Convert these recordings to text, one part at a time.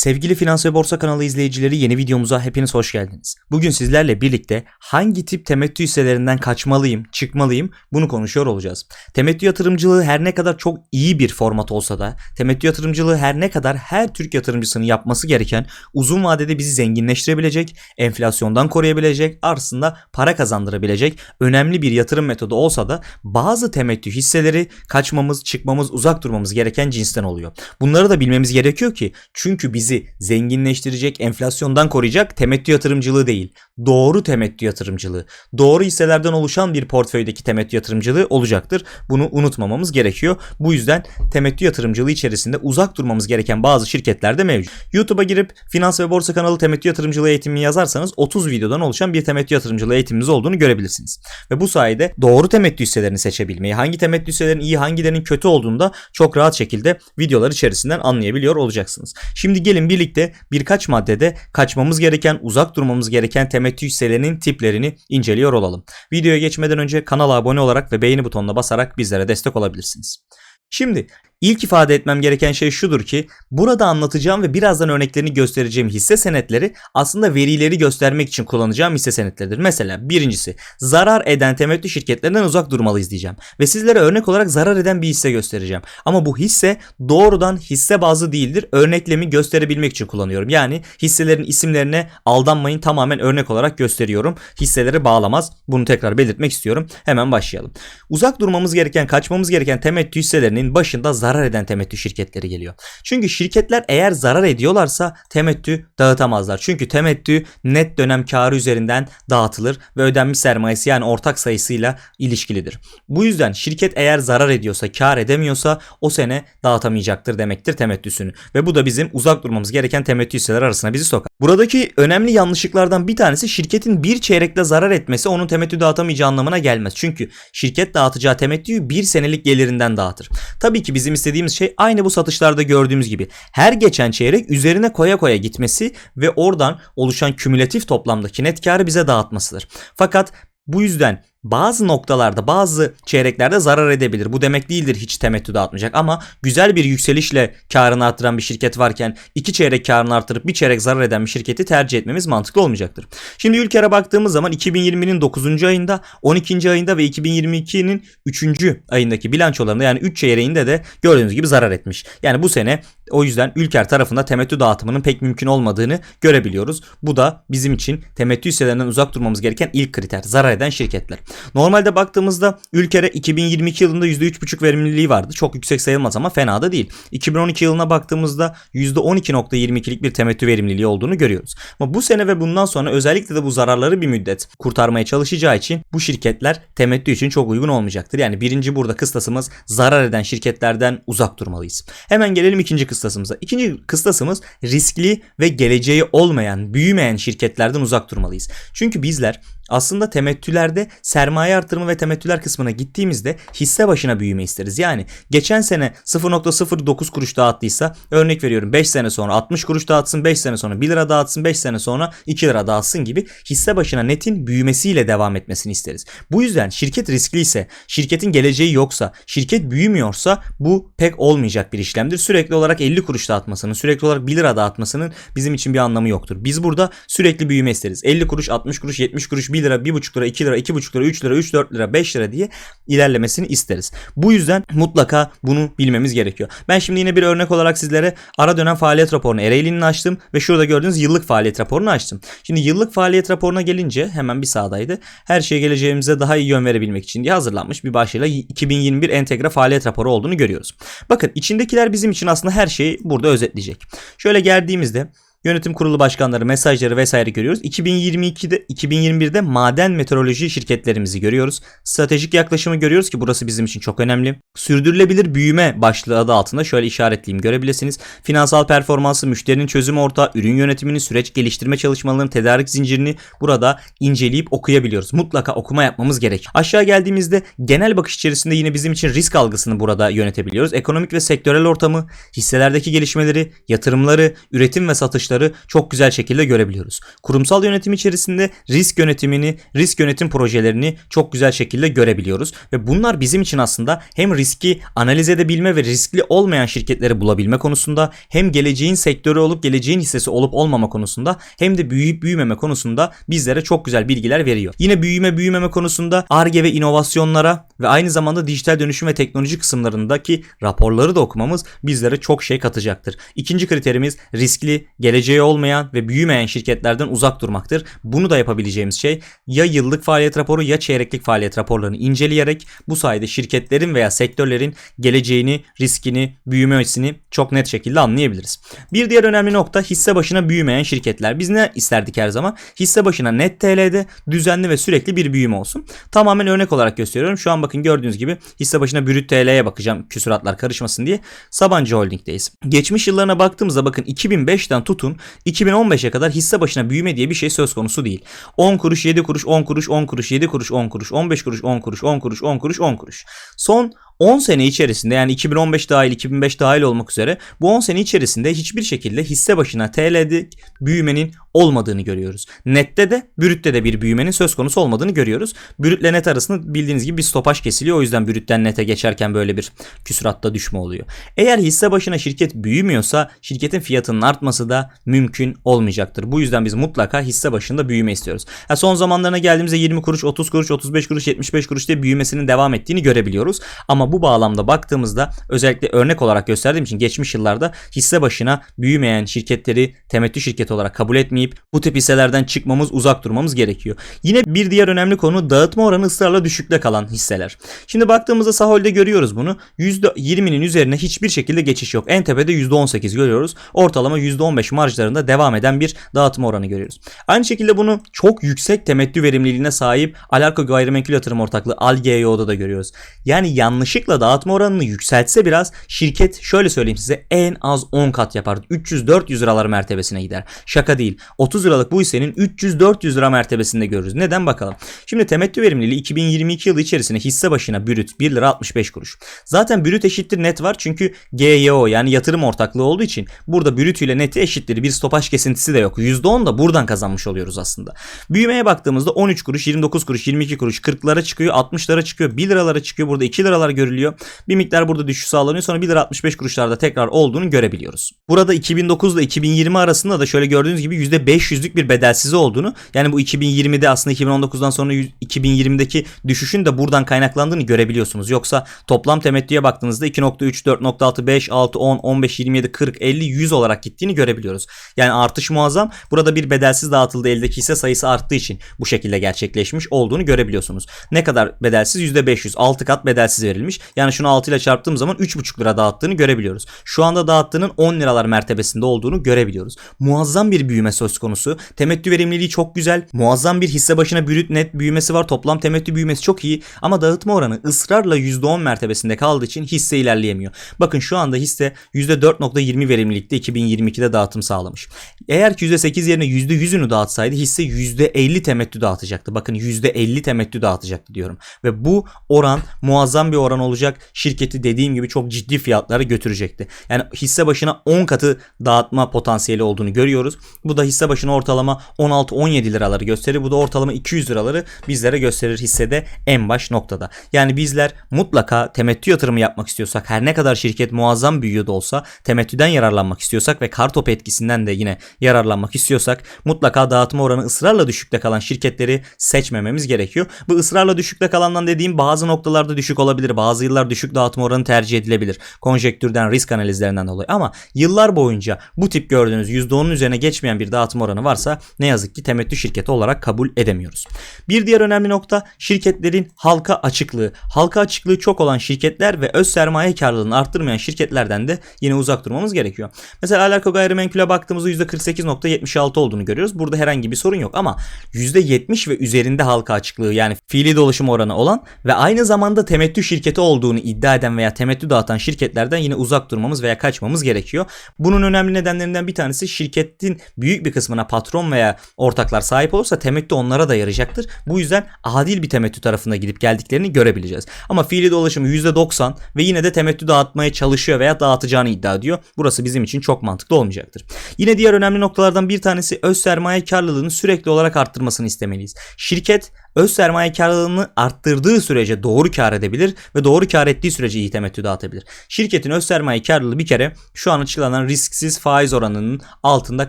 Sevgili Finans ve Borsa kanalı izleyicileri yeni videomuza hepiniz hoş geldiniz. Bugün sizlerle birlikte hangi tip temettü hisselerinden kaçmalıyım, çıkmalıyım bunu konuşuyor olacağız. Temettü yatırımcılığı her ne kadar çok iyi bir format olsa da, temettü yatırımcılığı her ne kadar her Türk yatırımcısının yapması gereken uzun vadede bizi zenginleştirebilecek, enflasyondan koruyabilecek, aslında para kazandırabilecek önemli bir yatırım metodu olsa da bazı temettü hisseleri kaçmamız, çıkmamız, uzak durmamız gereken cinsten oluyor. Bunları da bilmemiz gerekiyor ki çünkü bizi zenginleştirecek, enflasyondan koruyacak temettü yatırımcılığı değil. Doğru temettü yatırımcılığı. Doğru hisselerden oluşan bir portföydeki temettü yatırımcılığı olacaktır. Bunu unutmamamız gerekiyor. Bu yüzden temettü yatırımcılığı içerisinde uzak durmamız gereken bazı şirketler de mevcut. YouTube'a girip Finans ve Borsa kanalı temettü yatırımcılığı eğitimi yazarsanız 30 videodan oluşan bir temettü yatırımcılığı eğitimimiz olduğunu görebilirsiniz. Ve bu sayede doğru temettü hisselerini seçebilmeyi, hangi temettü hisselerin iyi, hangilerinin kötü olduğunu da çok rahat şekilde videolar içerisinden anlayabiliyor olacaksınız. Şimdi gelin birlikte birkaç maddede kaçmamız gereken, uzak durmamız gereken temettü hisselerinin tiplerini inceliyor olalım. Videoya geçmeden önce kanala abone olarak ve beğeni butonuna basarak bizlere destek olabilirsiniz. Şimdi ilk ifade etmem gereken şey şudur ki burada anlatacağım ve birazdan örneklerini göstereceğim hisse senetleri aslında verileri göstermek için kullanacağım hisse senetleridir. Mesela birincisi zarar eden temettü şirketlerinden uzak durmalıyız diyeceğim. Ve sizlere örnek olarak zarar eden bir hisse göstereceğim. Ama bu hisse doğrudan hisse bazlı değildir. Örneklemi gösterebilmek için kullanıyorum. Yani hisselerin isimlerine aldanmayın tamamen örnek olarak gösteriyorum. Hisseleri bağlamaz. Bunu tekrar belirtmek istiyorum. Hemen başlayalım. Uzak durmamız gereken, kaçmamız gereken temettü hisselerinin başında zarar eden temettü şirketleri geliyor. Çünkü şirketler eğer zarar ediyorlarsa temettü dağıtamazlar. Çünkü temettü net dönem karı üzerinden dağıtılır ve ödenmiş sermayesi yani ortak sayısıyla ilişkilidir. Bu yüzden şirket eğer zarar ediyorsa, kar edemiyorsa o sene dağıtamayacaktır demektir temettüsünü. Ve bu da bizim uzak durmamız gereken temettü hisseler arasına bizi sokar. Buradaki önemli yanlışlıklardan bir tanesi şirketin bir çeyrekle zarar etmesi onun temettü dağıtamayacağı anlamına gelmez. Çünkü şirket dağıtacağı temettüyü bir senelik gelirinden dağıtır. Tabii ki bizim istediğimiz şey aynı bu satışlarda gördüğümüz gibi her geçen çeyrek üzerine koya koya gitmesi ve oradan oluşan kümülatif toplamdaki net karı bize dağıtmasıdır. Fakat bu yüzden bazı noktalarda bazı çeyreklerde zarar edebilir. Bu demek değildir hiç temettü dağıtmayacak ama güzel bir yükselişle karını arttıran bir şirket varken iki çeyrek karını artırıp bir çeyrek zarar eden bir şirketi tercih etmemiz mantıklı olmayacaktır. Şimdi Ülker'e baktığımız zaman 2020'nin 9. ayında, 12. ayında ve 2022'nin 3. ayındaki bilançolarında yani 3 çeyreğinde de gördüğünüz gibi zarar etmiş. Yani bu sene o yüzden Ülker tarafında temettü dağıtımının pek mümkün olmadığını görebiliyoruz. Bu da bizim için temettü hisselerinden uzak durmamız gereken ilk kriter. Zarar eden şirketler. Normalde baktığımızda Ülker'e 2022 yılında %3,5 verimliliği vardı. Çok yüksek sayılmaz ama fena da değil. 2012 yılına baktığımızda %12.22'lik bir temettü verimliliği olduğunu görüyoruz. Ama bu sene ve bundan sonra özellikle de bu zararları bir müddet kurtarmaya çalışacağı için bu şirketler temettü için çok uygun olmayacaktır. Yani birinci burada kıstasımız zarar eden şirketlerden uzak durmalıyız. Hemen gelelim ikinci kıstasımıza. İkinci kıstasımız riskli ve geleceği olmayan, büyümeyen şirketlerden uzak durmalıyız. Çünkü bizler aslında temettülerde sermaye artırımı ve temettüler kısmına gittiğimizde hisse başına büyüme isteriz. Yani geçen sene 0.09 kuruş dağıttıysa örnek veriyorum 5 sene sonra 60 kuruş dağıtsın 5 sene sonra 1 lira dağıtsın 5 sene sonra 2 lira dağıtsın gibi hisse başına netin büyümesiyle devam etmesini isteriz. Bu yüzden şirket riskli ise, şirketin geleceği yoksa, şirket büyümüyorsa bu pek olmayacak bir işlemdir. Sürekli olarak 50 kuruş dağıtmasının, sürekli olarak 1 lira dağıtmasının bizim için bir anlamı yoktur. Biz burada sürekli büyüme isteriz. 50 kuruş, 60 kuruş, 70 kuruş, 1 lira, 1,5 lira, 2 lira, 2,5 lira, 3 lira, 3, 4 lira, 5 lira diye ilerlemesini isteriz. Bu yüzden mutlaka bunu bilmemiz gerekiyor. Ben şimdi yine bir örnek olarak sizlere ara dönem faaliyet raporunu Ereğli'nin açtım ve şurada gördüğünüz yıllık faaliyet raporunu açtım. Şimdi yıllık faaliyet raporuna gelince hemen bir sağdaydı. Her şeye geleceğimize daha iyi yön verebilmek için diye hazırlanmış bir başlığıyla 2021 entegre faaliyet raporu olduğunu görüyoruz. Bakın içindekiler bizim için aslında her şeyi burada özetleyecek. Şöyle geldiğimizde Yönetim kurulu başkanları, mesajları vesaire görüyoruz. 2022'de 2021'de maden meteoroloji şirketlerimizi görüyoruz. Stratejik yaklaşımı görüyoruz ki burası bizim için çok önemli. Sürdürülebilir büyüme başlığı adı altında şöyle işaretleyeyim görebilirsiniz. Finansal performansı, müşterinin çözüm ortağı, ürün yönetimini, süreç geliştirme çalışmalarını, tedarik zincirini burada inceleyip okuyabiliyoruz. Mutlaka okuma yapmamız gerek. Aşağı geldiğimizde genel bakış içerisinde yine bizim için risk algısını burada yönetebiliyoruz. Ekonomik ve sektörel ortamı, hisselerdeki gelişmeleri, yatırımları, üretim ve satış sonuçları çok güzel şekilde görebiliyoruz. Kurumsal yönetim içerisinde risk yönetimini, risk yönetim projelerini çok güzel şekilde görebiliyoruz ve bunlar bizim için aslında hem riski analiz edebilme ve riskli olmayan şirketleri bulabilme konusunda hem geleceğin sektörü olup geleceğin hissesi olup olmama konusunda hem de büyüyüp büyümeme konusunda bizlere çok güzel bilgiler veriyor. Yine büyüme büyümeme konusunda ARGE ve inovasyonlara ve aynı zamanda dijital dönüşüm ve teknoloji kısımlarındaki raporları da okumamız bizlere çok şey katacaktır. İkinci kriterimiz riskli, geleceği olmayan ve büyümeyen şirketlerden uzak durmaktır. Bunu da yapabileceğimiz şey ya yıllık faaliyet raporu ya çeyreklik faaliyet raporlarını inceleyerek bu sayede şirketlerin veya sektörlerin geleceğini, riskini, büyümesini çok net şekilde anlayabiliriz. Bir diğer önemli nokta hisse başına büyümeyen şirketler. Biz ne isterdik her zaman? Hisse başına net TL'de düzenli ve sürekli bir büyüme olsun. Tamamen örnek olarak gösteriyorum. Şu an bakın gördüğünüz gibi hisse başına brüt TL'ye bakacağım küsuratlar karışmasın diye. Sabancı Holding'deyiz. Geçmiş yıllarına baktığımızda bakın 2005'ten tutun 2015'e kadar hisse başına büyüme diye bir şey söz konusu değil. 10 kuruş 7 kuruş 10 kuruş 10 kuruş 7 kuruş 10 kuruş 15 kuruş 10 kuruş 10 kuruş 10 kuruş 10 kuruş. Son 10 sene içerisinde yani 2015 dahil 2005 dahil olmak üzere bu 10 sene içerisinde hiçbir şekilde hisse başına TL'de büyümenin olmadığını görüyoruz. Nette de brütte de bir büyümenin söz konusu olmadığını görüyoruz. Brütle net arasında bildiğiniz gibi bir stopaj kesiliyor. O yüzden brütten nete geçerken böyle bir küsuratta düşme oluyor. Eğer hisse başına şirket büyümüyorsa şirketin fiyatının artması da mümkün olmayacaktır. Bu yüzden biz mutlaka hisse başında büyüme istiyoruz. Ha, son zamanlarına geldiğimizde 20 kuruş, 30 kuruş, 35 kuruş, 75 kuruş diye büyümesinin devam ettiğini görebiliyoruz. Ama bu bağlamda baktığımızda özellikle örnek olarak gösterdiğim için geçmiş yıllarda hisse başına büyümeyen şirketleri temettü şirketi olarak kabul etmeyip bu tip hisselerden çıkmamız, uzak durmamız gerekiyor. Yine bir diğer önemli konu dağıtma oranı ısrarla düşükte kalan hisseler. Şimdi baktığımızda Sahol'de görüyoruz bunu. %20'nin üzerine hiçbir şekilde geçiş yok. En tepede %18 görüyoruz. Ortalama %15 marjlarında devam eden bir dağıtma oranı görüyoruz. Aynı şekilde bunu çok yüksek temettü verimliliğine sahip Alarko Gayrimenkul Yatırım Ortaklığı ALGEO'da da görüyoruz. Yani yanlışlıkla dağıtma oranını yükseltse biraz şirket şöyle söyleyeyim size en az 10 kat yapar. 300-400 liralar mertebesine gider. Şaka değil. 30 liralık bu hissenin 300-400 lira mertebesinde görürüz. Neden bakalım? Şimdi temettü verimliliği 2022 yılı içerisinde hisse başına brüt 1 lira 65 kuruş. Zaten brüt eşittir net var çünkü GYO yani yatırım ortaklığı olduğu için burada brüt ile neti eşittir. Bir stopaj kesintisi de yok. %10 da buradan kazanmış oluyoruz aslında. Büyümeye baktığımızda 13 kuruş, 29 kuruş, 22 kuruş, 40'lara çıkıyor, 60'lara çıkıyor, 1 liralara çıkıyor. Burada 2 liralar görülüyor. Bir miktar burada düşüş sağlanıyor. Sonra 1 lira 65 kuruşlarda tekrar olduğunu görebiliyoruz. Burada 2009 ile 2020 arasında da şöyle gördüğünüz gibi %500'lük bir bedelsizi olduğunu yani bu 2020'de aslında 2019'dan sonra 2020'deki düşüşün de buradan kaynaklandığını görebiliyorsunuz. Yoksa toplam temettüye baktığınızda 2.3, 4.6, 5, 6, 10, 15, 27, 40, 50, 100 olarak gittiğini görebiliyoruz. Yani artış muazzam. Burada bir bedelsiz dağıtıldı eldeki hisse sayısı arttığı için bu şekilde gerçekleşmiş olduğunu görebiliyorsunuz. Ne kadar bedelsiz? %500. 6 kat bedelsiz verilmiş. Yani şunu 6 ile çarptığım zaman 3.5 lira dağıttığını görebiliyoruz. Şu anda dağıttığının 10 liralar mertebesinde olduğunu görebiliyoruz. Muazzam bir büyüme söz konusu. Temettü verimliliği çok güzel. Muazzam bir hisse başına brüt net büyümesi var. Toplam temettü büyümesi çok iyi. Ama dağıtma oranı ısrarla %10 mertebesinde kaldığı için hisse ilerleyemiyor. Bakın şu anda hisse %4.20 verimlilikte 2022'de dağıtım sağlamış. Eğer ki %8 yerine %100'ünü dağıtsaydı hisse %50 temettü dağıtacaktı. Bakın %50 temettü dağıtacaktı diyorum. Ve bu oran muazzam bir oran olacak. Şirketi dediğim gibi çok ciddi fiyatlara götürecekti. Yani hisse başına 10 katı dağıtma potansiyeli olduğunu görüyoruz. Bu da hisse başına ortalama 16-17 liraları gösterir. Bu da ortalama 200 liraları bizlere gösterir hissede en baş noktada. Yani bizler mutlaka temettü yatırımı yapmak istiyorsak her ne kadar şirket muazzam büyüyor da olsa temettüden yararlanmak istiyorsak ve kartop etkisinden de yine yararlanmak istiyorsak mutlaka dağıtma oranı ısrarla düşükte kalan şirketleri seçmememiz gerekiyor. Bu ısrarla düşükte kalandan dediğim bazı noktalarda düşük olabilir. Bazı yıllar düşük dağıtma oranı tercih edilebilir. Konjektürden, risk analizlerinden dolayı ama yıllar boyunca bu tip gördüğünüz %10'un üzerine geçmeyen bir dağıtım oranı varsa ne yazık ki temettü şirketi olarak kabul edemiyoruz. Bir diğer önemli nokta şirketlerin halka açıklığı. Halka açıklığı çok olan şirketler ve öz sermaye karlılığını arttırmayan şirketlerden de yine uzak durmamız gerekiyor. Mesela Alarko Gayrimenkul'e baktığımızda %48.76 olduğunu görüyoruz. Burada herhangi bir sorun yok ama %70 ve üzerinde halka açıklığı yani fiili dolaşım oranı olan ve aynı zamanda temettü şirketi temettü olduğunu iddia eden veya temettü dağıtan şirketlerden yine uzak durmamız veya kaçmamız gerekiyor. Bunun önemli nedenlerinden bir tanesi şirketin büyük bir kısmına patron veya ortaklar sahip olursa temettü onlara da yarayacaktır. Bu yüzden adil bir temettü tarafına gidip geldiklerini görebileceğiz. Ama fiili dolaşımı %90 ve yine de temettü dağıtmaya çalışıyor veya dağıtacağını iddia ediyor. Burası bizim için çok mantıklı olmayacaktır. Yine diğer önemli noktalardan bir tanesi öz sermaye karlılığını sürekli olarak arttırmasını istemeliyiz. Şirket öz sermaye karlılığını arttırdığı sürece doğru kar edebilir ve doğru kar ettiği sürece iyi temettü dağıtabilir. Şirketin öz sermaye karlılığı bir kere şu an açıklanan risksiz faiz oranının altında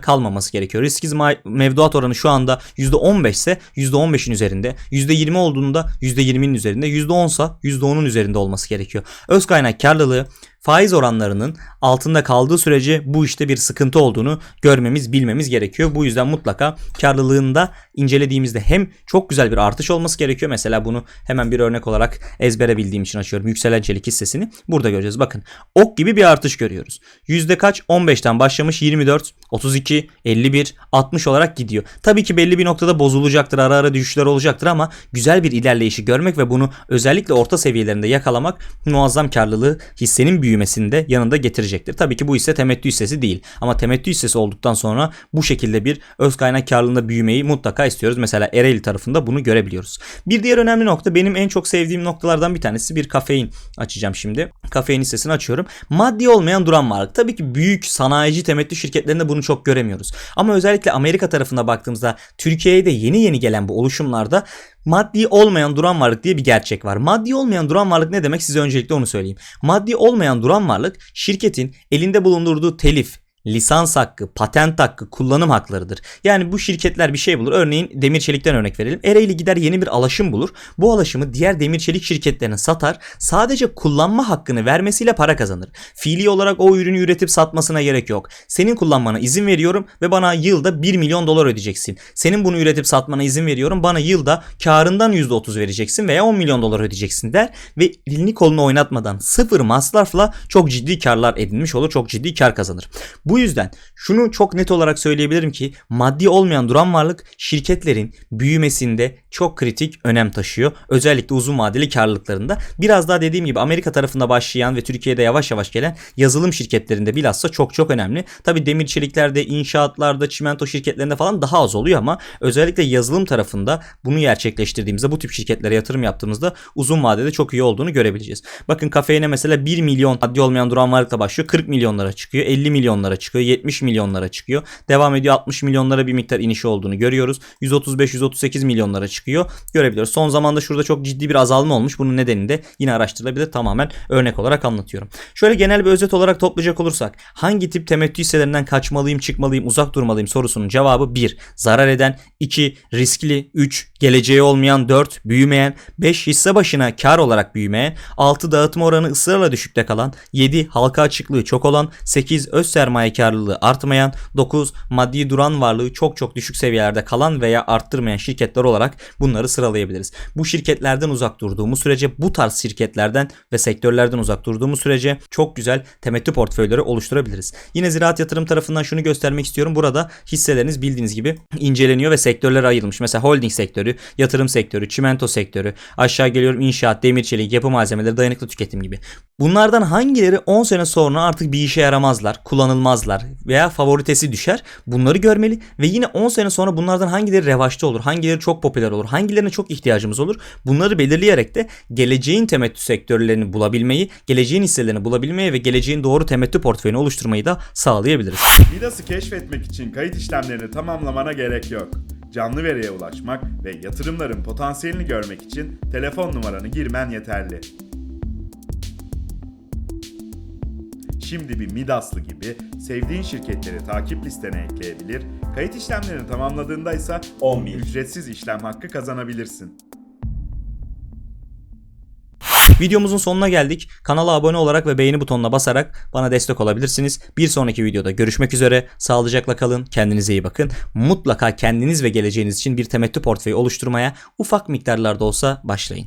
kalmaması gerekiyor. Risksiz mevduat oranı şu anda %15 ise %15'in üzerinde, %20 olduğunda %20'nin üzerinde, %10 ise %10'un üzerinde olması gerekiyor. Öz kaynak karlılığı faiz oranlarının altında kaldığı sürece bu işte bir sıkıntı olduğunu görmemiz, bilmemiz gerekiyor. Bu yüzden mutlaka karlılığında incelediğimizde hem çok güzel bir artış olması gerekiyor. Mesela bunu hemen bir örnek olarak ezbere bildiğim için açıyorum. Yükselen çelik hissesini burada göreceğiz. Bakın ok gibi bir artış görüyoruz. Yüzde kaç? 15'ten başlamış 24, 32, 51, 60 olarak gidiyor. Tabii ki belli bir noktada bozulacaktır. Ara ara düşüşler olacaktır ama güzel bir ilerleyişi görmek ve bunu özellikle orta seviyelerinde yakalamak muazzam karlılığı hissenin büyümesinde yanında getirecektir. Tabii ki bu hisse temettü hissesi değil. Ama temettü hissesi olduktan sonra bu şekilde bir öz kaynak karlılığında büyümeyi mutlaka istiyoruz. Mesela Ereğli tarafında bunu görebiliyoruz. Bir diğer önemli nokta benim en çok sevdiğim noktalardan bir tanesi bir kafein açacağım şimdi. Kafein hissesini açıyorum. Maddi olmayan duran varlık. Tabii ki büyük sanayici temettü şirketlerinde bunu çok göremiyoruz. Ama özellikle Amerika tarafına baktığımızda Türkiye'ye de yeni yeni gelen bu oluşumlarda maddi olmayan duran varlık diye bir gerçek var. Maddi olmayan duran varlık ne demek size öncelikle onu söyleyeyim. Maddi olmayan duran varlık şirketin elinde bulundurduğu telif, lisans hakkı, patent hakkı, kullanım haklarıdır. Yani bu şirketler bir şey bulur. Örneğin demir çelikten örnek verelim. Ereğli gider yeni bir alaşım bulur. Bu alaşımı diğer demir çelik şirketlerine satar. Sadece kullanma hakkını vermesiyle para kazanır. Fiili olarak o ürünü üretip satmasına gerek yok. Senin kullanmana izin veriyorum ve bana yılda 1 milyon dolar ödeyeceksin. Senin bunu üretip satmana izin veriyorum. Bana yılda karından %30 vereceksin veya 10 milyon dolar ödeyeceksin der ve elini kolunu oynatmadan sıfır masrafla çok ciddi karlar edinmiş olur. Çok ciddi kar kazanır. Bu yüzden şunu çok net olarak söyleyebilirim ki maddi olmayan duran varlık şirketlerin büyümesinde çok kritik önem taşıyor. Özellikle uzun vadeli karlılıklarında. Biraz daha dediğim gibi Amerika tarafında başlayan ve Türkiye'de yavaş yavaş gelen yazılım şirketlerinde bilhassa çok çok önemli. Tabi demir çeliklerde, inşaatlarda, çimento şirketlerinde falan daha az oluyor ama özellikle yazılım tarafında bunu gerçekleştirdiğimizde bu tip şirketlere yatırım yaptığımızda uzun vadede çok iyi olduğunu görebileceğiz. Bakın kafeine mesela 1 milyon maddi olmayan duran varlıkla başlıyor. 40 milyonlara çıkıyor. 50 milyonlara çıkıyor. 70 milyonlara çıkıyor. Devam ediyor 60 milyonlara bir miktar inişi olduğunu görüyoruz. 135-138 milyonlara çıkıyor. Görebiliyoruz. Son zamanda şurada çok ciddi bir azalma olmuş. Bunun nedeni de yine araştırılabilir. Tamamen örnek olarak anlatıyorum. Şöyle genel bir özet olarak toplayacak olursak hangi tip temettü hisselerinden kaçmalıyım, çıkmalıyım, uzak durmalıyım sorusunun cevabı 1. Zarar eden 2. Riskli 3. Geleceği olmayan 4. Büyümeyen 5. Hisse başına kar olarak büyümeyen 6. Dağıtma oranı ısrarla düşükte kalan 7. Halka açıklığı çok olan 8. Öz sermaye karlılığı artmayan 9. Maddi duran varlığı çok çok düşük seviyelerde kalan veya arttırmayan şirketler olarak bunları sıralayabiliriz. Bu şirketlerden uzak durduğumuz sürece bu tarz şirketlerden ve sektörlerden uzak durduğumuz sürece çok güzel temettü portföyleri oluşturabiliriz. Yine ziraat yatırım tarafından şunu göstermek istiyorum. Burada hisseleriniz bildiğiniz gibi inceleniyor ve sektörlere ayrılmış. Mesela holding sektörü, yatırım sektörü, çimento sektörü, aşağı geliyorum inşaat, demir çelik, yapı malzemeleri, dayanıklı tüketim gibi. Bunlardan hangileri 10 sene sonra artık bir işe yaramazlar, kullanılmazlar veya favoritesi düşer? Bunları görmeli ve yine 10 sene sonra bunlardan hangileri revaçta olur, hangileri çok popüler olur, hangilerine çok ihtiyacımız olur? Bunları belirleyerek de geleceğin temettü sektörlerini bulabilmeyi, geleceğin hisselerini bulabilmeyi ve geleceğin doğru temettü portföyünü oluşturmayı da sağlayabiliriz. Midas'ı keşfetmek için kayıt işlemlerini tamamlamana gerek yok. Canlı veriye ulaşmak ve yatırımların potansiyelini görmek için telefon numaranı girmen yeterli. Şimdi bir Midaslı gibi sevdiğin şirketleri takip listene ekleyebilir, kayıt işlemlerini tamamladığında ise 10 ücretsiz işlem hakkı kazanabilirsin. Videomuzun sonuna geldik. Kanala abone olarak ve beğeni butonuna basarak bana destek olabilirsiniz. Bir sonraki videoda görüşmek üzere. Sağlıcakla kalın. Kendinize iyi bakın. Mutlaka kendiniz ve geleceğiniz için bir temettü portföyü oluşturmaya ufak miktarlarda olsa başlayın.